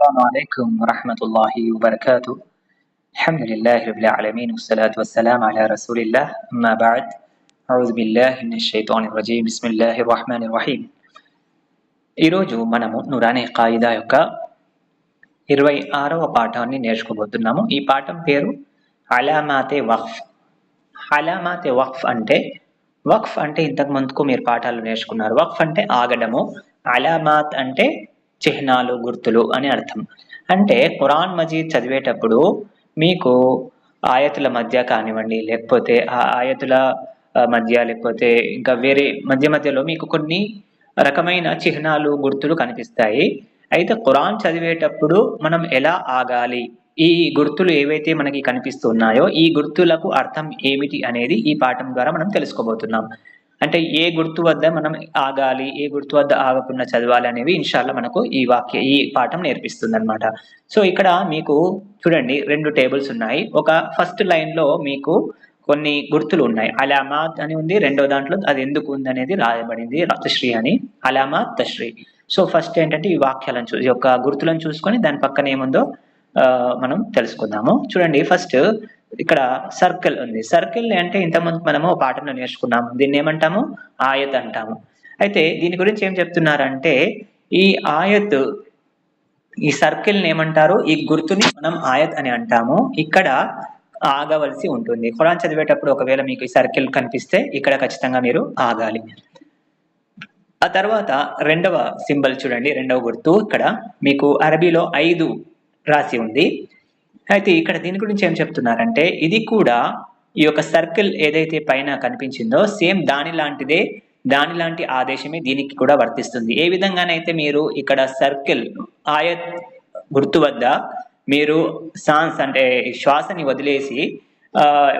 السلام عليكم ورحمة الله وبركاته الحمد لله رب العالمين والصلاة والسلام على رسول الله أما بعد أعوذ بالله من الشيطان الرجيم بسم الله الرحمن الرحيم ఈరోజు మనము నురానే కాయిదా యొక్క ఇరవై ఆరవ పాఠాన్ని నేర్చుకోబోతున్నాము ఈ పాఠం పేరు అలామాతే వక్ఫ్ అలామాతే వక్ఫ్ అంటే వక్ఫ్ అంటే ఇంతకు ముందుకు మీరు పాఠాలు నేర్చుకున్నారు వక్ఫ్ అంటే ఆగడము అలామాత్ అంటే చిహ్నాలు గుర్తులు అని అర్థం. అంటే ఖురాన్ మజీద్ చదివేటప్పుడు మీకు ఆయతుల మధ్య కానివ్వండి లేకపోతే ఆ ఆయతుల మధ్య లేకపోతే ఇంకా వేరే మధ్య మధ్యలో మీకు కొన్ని రకమైన చిహ్నాలు గుర్తులు కనిపిస్తాయి. అయితే ఖురాన్ చదివేటప్పుడు మనం ఎలా ఆగాలి? ఈ గుర్తులు ఏవైతే మనకి కనిపిస్తున్నాయో ఈ గుర్తులకు అర్థం ఏమిటి అనేది ఈ పాఠం ద్వారా మనం తెలుసుకోబోతున్నాం. అంటే ఏ గుర్తు వద్ద మనం ఆగాలి ఏ గుర్తు వద్ద ఆగకుండా చదవాలి అనేవి ఇన్షాల్లో మనకు ఈ వాక్య ఈ పాఠం నేర్పిస్తుంది అనమాట సో ఇక్కడ మీకు చూడండి రెండు టేబుల్స్ ఉన్నాయి. ఒక ఫస్ట్ లైన్లో మీకు కొన్ని గుర్తులు ఉన్నాయి. అలామాత్ అని ఉంది రెండో దాంట్లో అది ఎందుకు ఉంది అనేది రాయబడింది తశ్రీ అని. అలామాత్ తశ్రీ. సో ఫస్ట్ ఏంటంటే ఈ వాక్యాలను చూ ఈ యొక్క గుర్తులను చూసుకొని దాని పక్కన ఏముందో మనం తెలుసుకుందాము. చూడండి ఫస్ట్ ఇక్కడ సర్కిల్ ఉంది. సర్కిల్ అంటే ఇంతకుముందు మనము పాఠంలో నేర్చుకున్నాము. దీన్ని ఏమంటాము? ఆయత్ అంటాము. అయితే దీని గురించి ఏం చెప్తున్నారంటే ఈ ఆయత్ ఈ సర్కిల్ని ఏమంటారు? ఈ గుర్తుని మనం ఆయత్ అని అంటాము. ఇక్కడ ఆగవలసి ఉంటుంది. ఖురాన్ చదివేటప్పుడు ఒకవేళ మీకు ఈ సర్కిల్ కనిపిస్తే ఇక్కడ ఖచ్చితంగా మీరు ఆగాలి. ఆ తర్వాత రెండవ సింబల్ చూడండి. రెండవ గుర్తు. ఇక్కడ మీకు అరబీలో ఐదు రాసి ఉంది. అయితే ఇక్కడ దీని గురించి ఏం చెప్తున్నారంటే ఇది కూడా ఈ యొక్క సర్కిల్ ఏదైతే పైన కనిపించిందో సేమ్ దాని లాంటిదే దాని లాంటి ఆదేశమే దీనికి కూడా వర్తిస్తుంది. ఏ విధంగానైతే మీరు ఇక్కడ సర్కిల్ ఆయత్ గుర్తు వద్ద మీరు సాన్స్ అంటే శ్వాసని వదిలేసి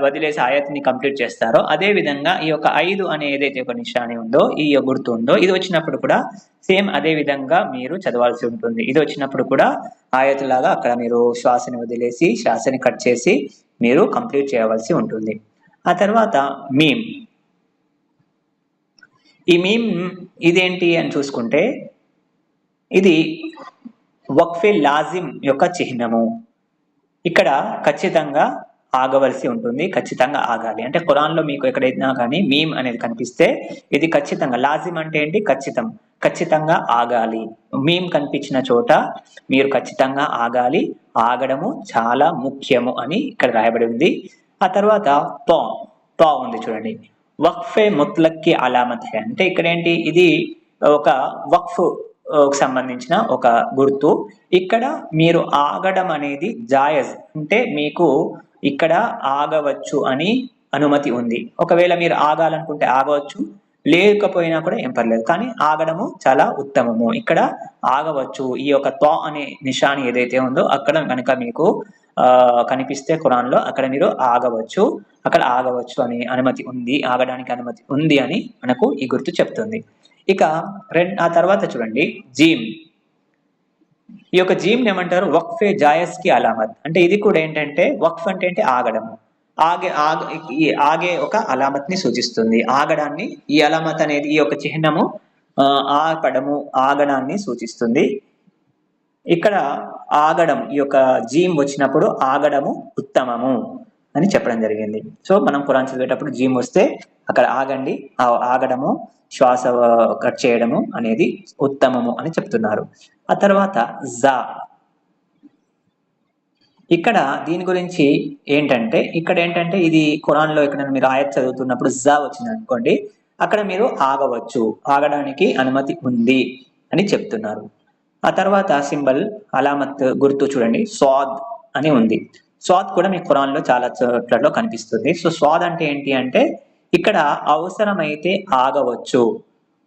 వదిలేసి ఆయత్ని కంప్లీట్ చేస్తారో అదే విధంగా ఈ యొక్క ఐదు అనే ఏదైతే ఒక నిషాని ఉందో ఈ యొక్క గుర్తు ఉందో ఇది వచ్చినప్పుడు కూడా సేమ్ అదే విధంగా మీరు చదవాల్సి ఉంటుంది. ఇది వచ్చినప్పుడు కూడా ఆయత్ లాగా అక్కడ మీరు శ్వాసని వదిలేసి శ్వాసని కట్ చేసి మీరు కంప్లీట్ చేయవలసి ఉంటుంది. ఆ తర్వాత మీమ్. ఈ మీమ్ ఇదేంటి అని చూసుకుంటే ఇది వక్ఫే లాజిం యొక్క చిహ్నము. ఇక్కడ ఖచ్చితంగా ఆగవలసి ఉంటుంది ఖచ్చితంగా ఆగాలి. అంటే ఖురాన్లో మీకు ఎక్కడైనా కానీ మీమ్ అనేది కనిపిస్తే ఇది ఖచ్చితంగా. లాజిమ్ అంటే ఏంటి? ఖచ్చితం. ఖచ్చితంగా ఆగాలి. మీమ్ కనిపించిన చోట మీరు ఖచ్చితంగా ఆగాలి. ఆగడము చాలా ముఖ్యము అని ఇక్కడ రాయబడి ఉంది. ఆ తర్వాత పా పా ఉంది చూడండి. వక్ఫే ముత్లక్కి అలామత్ హై. అంటే ఇక్కడ ఏంటి? ఇది ఒక వక్ఫ్ సంబంధించిన ఒక గుర్తు. ఇక్కడ మీరు ఆగడం అనేది జాయజ్. అంటే మీకు ఇక్కడ ఆగవచ్చు అని అనుమతి ఉంది. ఒకవేళ మీరు ఆగాలనుకుంటే ఆగవచ్చు లేకపోయినా కూడా ఏం పర్లేదు. కానీ ఆగడము చాలా ఉత్తమము. ఇక్కడ ఆగవచ్చు. ఈ యొక్క తో అనే నిషాని ఏదైతే ఉందో అక్కడ కనుక మీకు ఆ కనిపిస్తే ఖురాన్లో అక్కడ మీరు ఆగవచ్చు. అక్కడ ఆగవచ్చు అని అనుమతి ఉంది. ఆగడానికి అనుమతి ఉంది అని మనకు ఈ గుర్తు చెప్తుంది. ఇక రెండు ఆ తర్వాత చూడండి. జీమ్. ఈ యొక్క జీమ్ని ఏమంటారు? వక్ఫే జాయస్కి అలామత్. అంటే ఇది కూడా ఏంటంటే వక్ఫ్ అంటే ఏంటి? ఆగడము. ఆగే ఆగే ఈ ఆగే ఒక అలామత్ని సూచిస్తుంది. ఆగడాన్ని ఈ అలామత్ అనేది ఈ యొక్క చిహ్నము ఆపడము ఆగడాన్ని సూచిస్తుంది. ఇక్కడ ఆగడం ఈ యొక్క జీమ్ వచ్చినప్పుడు ఆగడము ఉత్తమము. అని చెప్పడం జరిగింది. సో మనం ఖురాన్ చదివేటప్పుడు జీమ్ వస్తే అక్కడ ఆగండి. ఆ ఆగడము శ్వాస కట్ చేయడము అనేది ఉత్తమము అని చెప్తున్నారు. ఆ తర్వాత జా. ఇక్కడ దీని గురించి ఏంటంటే ఇక్కడ ఏంటంటే ఇది ఖురాన్లో ఇక్కడ మీరు ఆయత్ చదువుతున్నప్పుడు జా వచ్చింది అనుకోండి అక్కడ మీరు ఆగవచ్చు. ఆగడానికి అనుమతి ఉంది అని చెప్తున్నారు. ఆ తర్వాత సింబల్ అలామత్ గుర్తు చూడండి స్వాద్ అని ఉంది. స్వాద్ కూడా మీ ఖురాన్లో చాలా చోట్లలో కనిపిస్తుంది. సో స్వాద్ అంటే ఏంటి అంటే ఇక్కడ అవసరమైతే ఆగవచ్చు.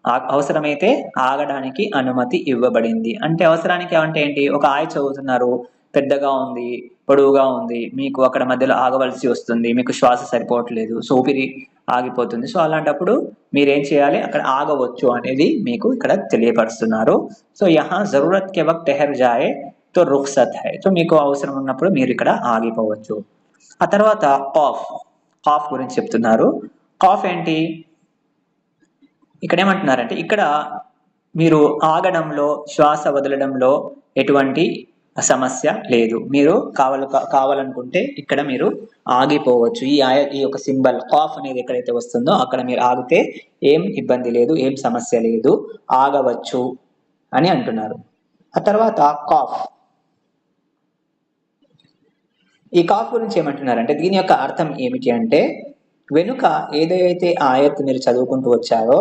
ఆ- అవసరమైతే ఆగడానికి అనుమతి ఇవ్వబడింది. అంటే అవసరానికి అంటే ఏంటి? ఒక ఆయ చదువుతున్నారు పెద్దగా ఉంది పొడవుగా ఉంది మీకు అక్కడ మధ్యలో ఆగవలసి వస్తుంది మీకు శ్వాస సరిపోవట్లేదు సో ఊపిరి ఆగిపోతుంది. సో అలాంటప్పుడు మీరేం చేయాలి? అక్కడ ఆగవచ్చు అనేది మీకు ఇక్కడ తెలియపరుస్తున్నారు. సో యహా జరూరత్ కే వక్త్ టెహర్ జాయే తో రుక్సత్ హై. సో మీకు అవసరం ఉన్నప్పుడు మీరు ఇక్కడ ఆగిపోవచ్చు. ఆ తర్వాత కాఫ్. కాఫ్ గురించి చెప్తున్నారు. కాఫ్ ఏంటి? ఇక్కడ ఏమంటున్నారంటే ఇక్కడ మీరు ఆగడంలో శ్వాస వదలడంలో ఎటువంటి సమస్య లేదు. మీరు కావాల కావాలనుకుంటే ఇక్కడ మీరు ఆగిపోవచ్చు. ఈ ఆయ ఈ యొక్క సింబల్ కాఫ్ అనేది ఎక్కడైతే వస్తుందో అక్కడ మీరు ఆగితే ఏం ఇబ్బంది లేదు ఏం సమస్య లేదు. ఆగవచ్చు అని అంటున్నారు. ఆ తర్వాత కాఫ్. ఈ కాఫ్ గురించి ఏమంటున్నారంటే దీని యొక్క అర్థం ఏమిటి అంటే వెనుక ఏదైతే ఆయత్ మీరు చదువుకుంటూ వచ్చారో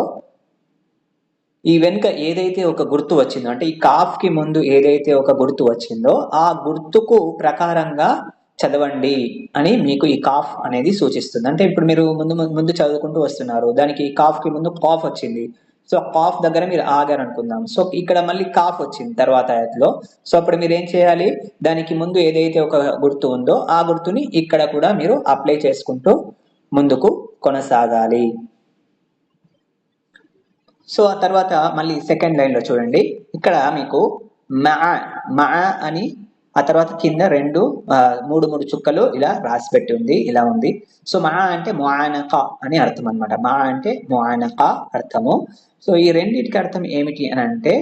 ఈ వెనుక ఏదైతే ఒక గుర్తు వచ్చిందో అంటే ఈ కాఫ్కి ముందు ఏదైతే ఒక గుర్తు వచ్చిందో ఆ గుర్తుకు ప్రకారంగా చదవండి అని మీకు ఈ కాఫ్ అనేది సూచిస్తుంది. అంటే ఇప్పుడు మీరు ముందు ముందు చదువుకుంటూ వస్తున్నారు దానికి కాఫ్కి ముందు కాఫ్ వచ్చింది. సో కాఫ్ దగ్గర మీరు ఆగారు అనుకుందాం. సో ఇక్కడ మళ్ళీ కాఫ్ వచ్చింది తర్వాత ఆయతలో. సో అప్పుడు మీరు ఏం చేయాలి? దానికి ముందు ఏదైతే ఒక గుర్తు ఉందో ఆ గుర్తుని ఇక్కడ కూడా మీరు అప్లై చేసుకుంటూ ముందుకు కొనసాగాలి. సో ఆ తర్వాత మళ్ళీ సెకండ్ లైన్లో చూడండి. ఇక్కడ మీకు మా మా అని ఆ తర్వాత కింద రెండు మూడు మూడు చుక్కలు ఇలా రాసి పెట్టి ఉంది ఇలా ఉంది. సో మా అంటే ముఆనక అని అర్థం అనమాట మా అంటే ముఆనక అర్థము. సో ఈ రెండింటికి అర్థం ఏమిటి అని అంటే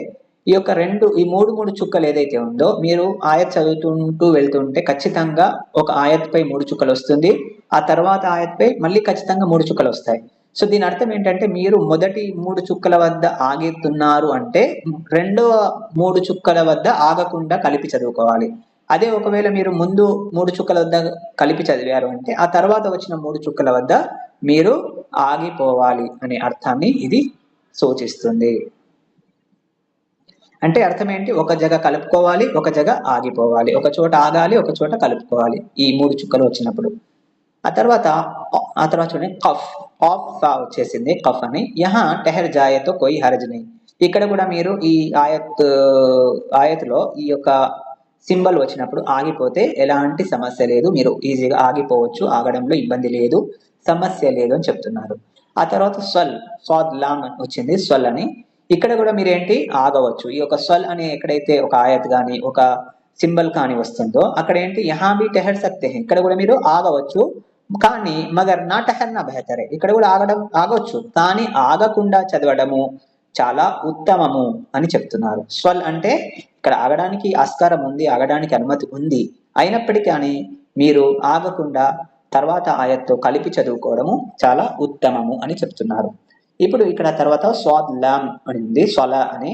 ఈ యొక్క రెండు ఈ మూడు మూడు చుక్కలు ఏదైతే ఉందో మీరు ఆయత్ చదువుతుంటూ వెళ్తుంటే ఖచ్చితంగా ఒక ఆయత్ పై మూడు చుక్కలు వస్తుంది. ఆ తర్వాత ఆయత్ పై మళ్ళీ ఖచ్చితంగా మూడు చుక్కలు వస్తాయి. సో దీని అర్థం ఏంటంటే మీరు మొదటి మూడు చుక్కల వద్ద ఆగితున్నారు అంటే రెండవ మూడు చుక్కల వద్ద ఆగకుండా కలిపి చదువుకోవాలి. అదే ఒకవేళ మీరు ముందు మూడు చుక్కల వద్ద కలిపి చదివారు అంటే ఆ తర్వాత వచ్చిన మూడు చుక్కల వద్ద మీరు ఆగిపోవాలి అనే అర్థాన్ని ఇది సూచిస్తుంది. అంటే అర్థం ఏంటి? ఒక జగ కలుపుకోవాలి ఒక జగ ఆగిపోవాలి. ఒక చోట ఆగాలి ఒక చోట కలుపుకోవాలి ఈ మూడు చుక్కలు వచ్చినప్పుడు. ఆ తర్వాత ఆ తర్వాత చూడండి కఫ్. ఆఫ్ వచ్చేసింది కఫ్ అని యహా టెహర్ జాయతో కొయి హరజ్ ఇక్కడ కూడా మీరు ఈ ఆయత్ ఆయత్లో ఈ యొక్క సింబల్ వచ్చినప్పుడు ఆగిపోతే ఎలాంటి సమస్య లేదు. మీరు ఈజీగా ఆగిపోవచ్చు. ఆగడంలో ఇబ్బంది లేదు. సమస్య లేదు అని చెప్తున్నారు. ఆ తర్వాత స్వల్ స్వాద్ లామ్ వచ్చింది స్వల్ అని. ఇక్కడ కూడా మీరు ఏంటి? ఆగవచ్చు. ఈ యొక్క స్వల్ అని ఎక్కడైతే ఒక ఆయత్ కానీ ఒక సింబల్ కానీ వస్తుందో అక్కడ ఏంటి? యహాబీ టెహర్ సక్తే ఇక్కడ కూడా మీరు ఆగవచ్చు. కానీ మగర్ నా నా బెహతరే. ఇక్కడ కూడా ఆగడం ఆగవచ్చు కానీ ఆగకుండా చదవడము చాలా ఉత్తమము అని చెప్తున్నారు. స్వల్ అంటే ఇక్కడ ఆగడానికి ఆస్కారం ఉంది ఆగడానికి అనుమతి ఉంది. అయినప్పటికీ కానీ మీరు ఆగకుండా తర్వాత ఆయత్తో కలిపి చదువుకోవడము చాలా ఉత్తమము అని చెప్తున్నారు. ఇప్పుడు ఇక్కడ తర్వాత స్వాద్ లామ్ అని ఉంది స్వల అని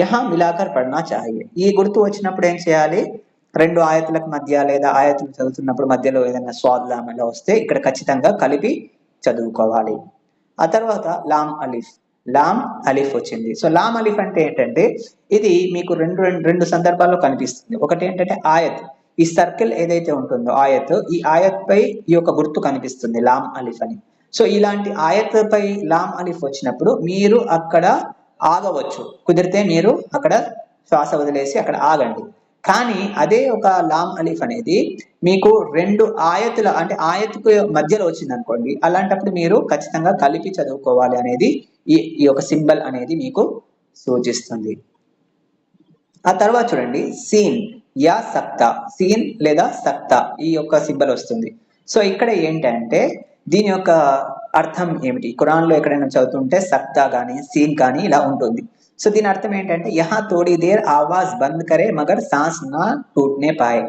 యహా మిలాకర్ పడినా చాయే ఈ గుర్తు వచ్చినప్పుడు ఏం చేయాలి? రెండు ఆయతులకు మధ్య లేదా ఆయతులు చదువుతున్నప్పుడు మధ్యలో ఏదైనా స్వాద్ లామ్ వస్తే ఇక్కడ ఖచ్చితంగా కలిపి చదువుకోవాలి. ఆ తర్వాత లామ్ అలిఫ్. లామ్ అలిఫ్ వచ్చింది. సో లామ్ అలిఫ్ అంటే ఏంటంటే ఇది మీకు రెండు రెండు సందర్భాల్లో కనిపిస్తుంది. ఒకటి ఏంటంటే ఆయత్. ఈ సర్కిల్ ఏదైతే ఉంటుందో ఆయత్ ఈ ఆయత్ పై ఈ యొక్క గుర్తు కనిపిస్తుంది లామ్ అలిఫ్ అని. సో ఇలాంటి ఆయత్ పై లామ్ అలిఫ్ వచ్చినప్పుడు మీరు అక్కడ ఆగవచ్చు. కుదిరితే మీరు అక్కడ శ్వాస వదిలేసి అక్కడ ఆగండి. కానీ అదే ఒక లామ్ అలీఫ్ అనేది మీకు రెండు ఆయతుల అంటే ఆయతుకు మధ్యలో వచ్చింది అనుకోండి అలాంటప్పుడు మీరు ఖచ్చితంగా కలిపి చదువుకోవాలి అనేది ఈ ఈ యొక్క సింబల్ అనేది మీకు సూచిస్తుంది. ఆ తర్వాత చూడండి సీన్ యా సక్త సీన్ లేదా సక్త ఈ యొక్క సింబల్ వస్తుంది. సో ఇక్కడ ఏంటంటే దీని యొక్క అర్థం ఏమిటి? కురాన్లో ఎక్కడైనా చదువుతుంటే సక్త కానీ సీన్ కానీ ఇలా ఉంటుంది. సో దీని అర్థం ఏంటంటే యహా తోడి there Awaaz bandh Kare Magar sauce నా టూట్నే పాయ్.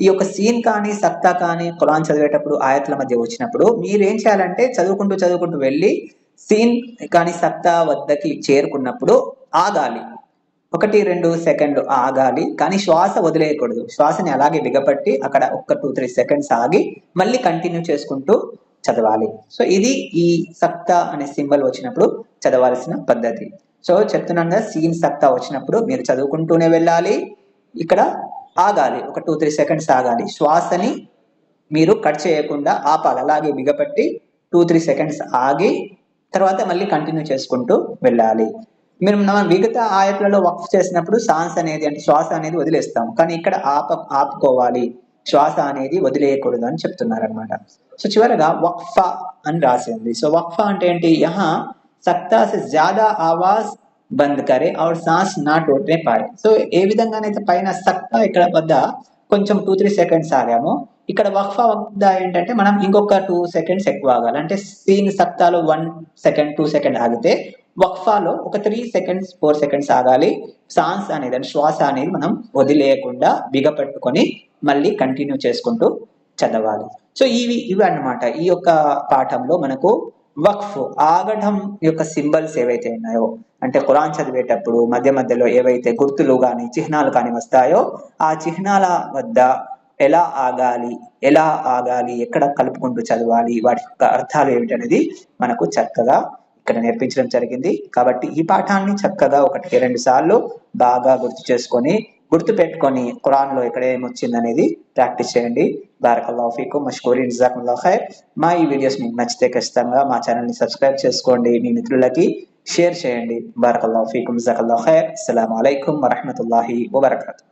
ఈ యొక్క సీన్ కానీ సత్తా కానీ ఖురాన్ చదివేటప్పుడు ఆయత్ల మధ్య వచ్చినప్పుడు మీరు ఏం చేయాలంటే చదువుకుంటూ చదువుకుంటూ వెళ్ళి సీన్ కానీ సత్తా వద్దకి చేరుకున్నప్పుడు ఆగాలి. ఒకటి రెండు సెకండ్లు ఆగాలి కానీ శ్వాస వదిలేయకూడదు. శ్వాసని అలాగే బిగపట్టి అక్కడ ఒక్క టూ త్రీ సెకండ్స్ ఆగి మళ్ళీ కంటిన్యూ చేసుకుంటూ చదవాలి. సో ఇది ఈ సక్త అనే సింబల్ వచ్చినప్పుడు చదవాల్సిన పద్ధతి. సో చెప్తున్నాగా సీన్ సక్త వచ్చినప్పుడు మీరు చదువుకుంటూనే వెళ్ళాలి. ఇక్కడ ఆగాలి. ఒక టూ త్రీ సెకండ్స్ ఆగాలి. శ్వాసని మీరు కట్ చేయకుండా ఆపాలి. అలాగే బిగపట్టి టూ త్రీ సెకండ్స్ ఆగి తర్వాత మళ్ళీ కంటిన్యూ చేసుకుంటూ వెళ్ళాలి. మీరు మనం మిగతా ఆయత్లలో వక్ఫ్ చేసినప్పుడు సాన్స్ అనేది అంటే శ్వాస అనేది వదిలేస్తాం కానీ ఇక్కడ ఆప ఆపుకోవాలి. శ్వాస అనేది వదిలేయకూడదు అని చెప్తున్నారు అనమాట సో చివరగా వక్ఫా అని రాసింది. సో వక్ఫా అంటే ఏంటి? యహా సత్తా సే జ్యాదా ఆవాజ్ బంద్ కరే ఆర్ సాస్ నా టోటే పారే సో ఏ విధంగానైతే పైన సత్తా ఇక్కడ వద్ద కొంచెం టూ త్రీ సెకండ్స్ ఆగాము ఇక్కడ వక్ఫా వద్ద ఏంటంటే మనం ఇంకొక టూ సెకండ్స్ ఎక్కువ ఆగాలి. అంటే సీన్ సత్తాలో వన్ సెకండ్ టూ సెకండ్ ఆగితే వక్ఫాలో ఒక త్రీ సెకండ్స్ ఫోర్ సెకండ్స్ ఆగాలి. సాన్స్ అనేది అంటే శ్వాస అనేది మనం వదిలేయకుండా బిగపట్టుకొని మళ్ళీ కంటిన్యూ చేసుకుంటూ చదవాలి. సో ఇవి ఇవి అన్నమాట. ఈ యొక్క పాఠంలో మనకు వక్ఫ్ ఆగడం యొక్క సింబల్స్ ఏవైతే ఉన్నాయో అంటే ఖురాన్ చదివేటప్పుడు మధ్య మధ్యలో ఏవైతే గుర్తులు కానీ చిహ్నాలు కానీ వస్తాయో ఆ చిహ్నాల వద్ద ఎలా ఆగాలి ఎలా ఆగాలి ఎక్కడ కలుపుకుంటూ చదవాలి వాటి యొక్క అర్థాలు ఏమిటనేది మనకు చక్కగా ఇక్కడ నేర్పించడం జరిగింది. కాబట్టి ఈ పాఠాన్ని చక్కగా ఒకటికి రెండు సార్లు బాగా గుర్తు చేసుకొని గుర్తు పెట్టుకొని లో ఎక్కడ ఏమొచ్చింది అనేది ప్రాక్టీస్ చేయండి. బారకల్లా ఫీకు. మష్కూరి నిజాకుల్లా ఖైర్. మా ఈ వీడియోస్ మీకు నచ్చితే ఖచ్చితంగా మా ఛానల్ని సబ్స్క్రైబ్ చేసుకోండి. మీ మిత్రులకి షేర్ చేయండి. బారకల్లా ఫీకు. జకల్లా ఖైర్. అస్సలం అయికం వరహమతుల్లాహి వబర్కాతు.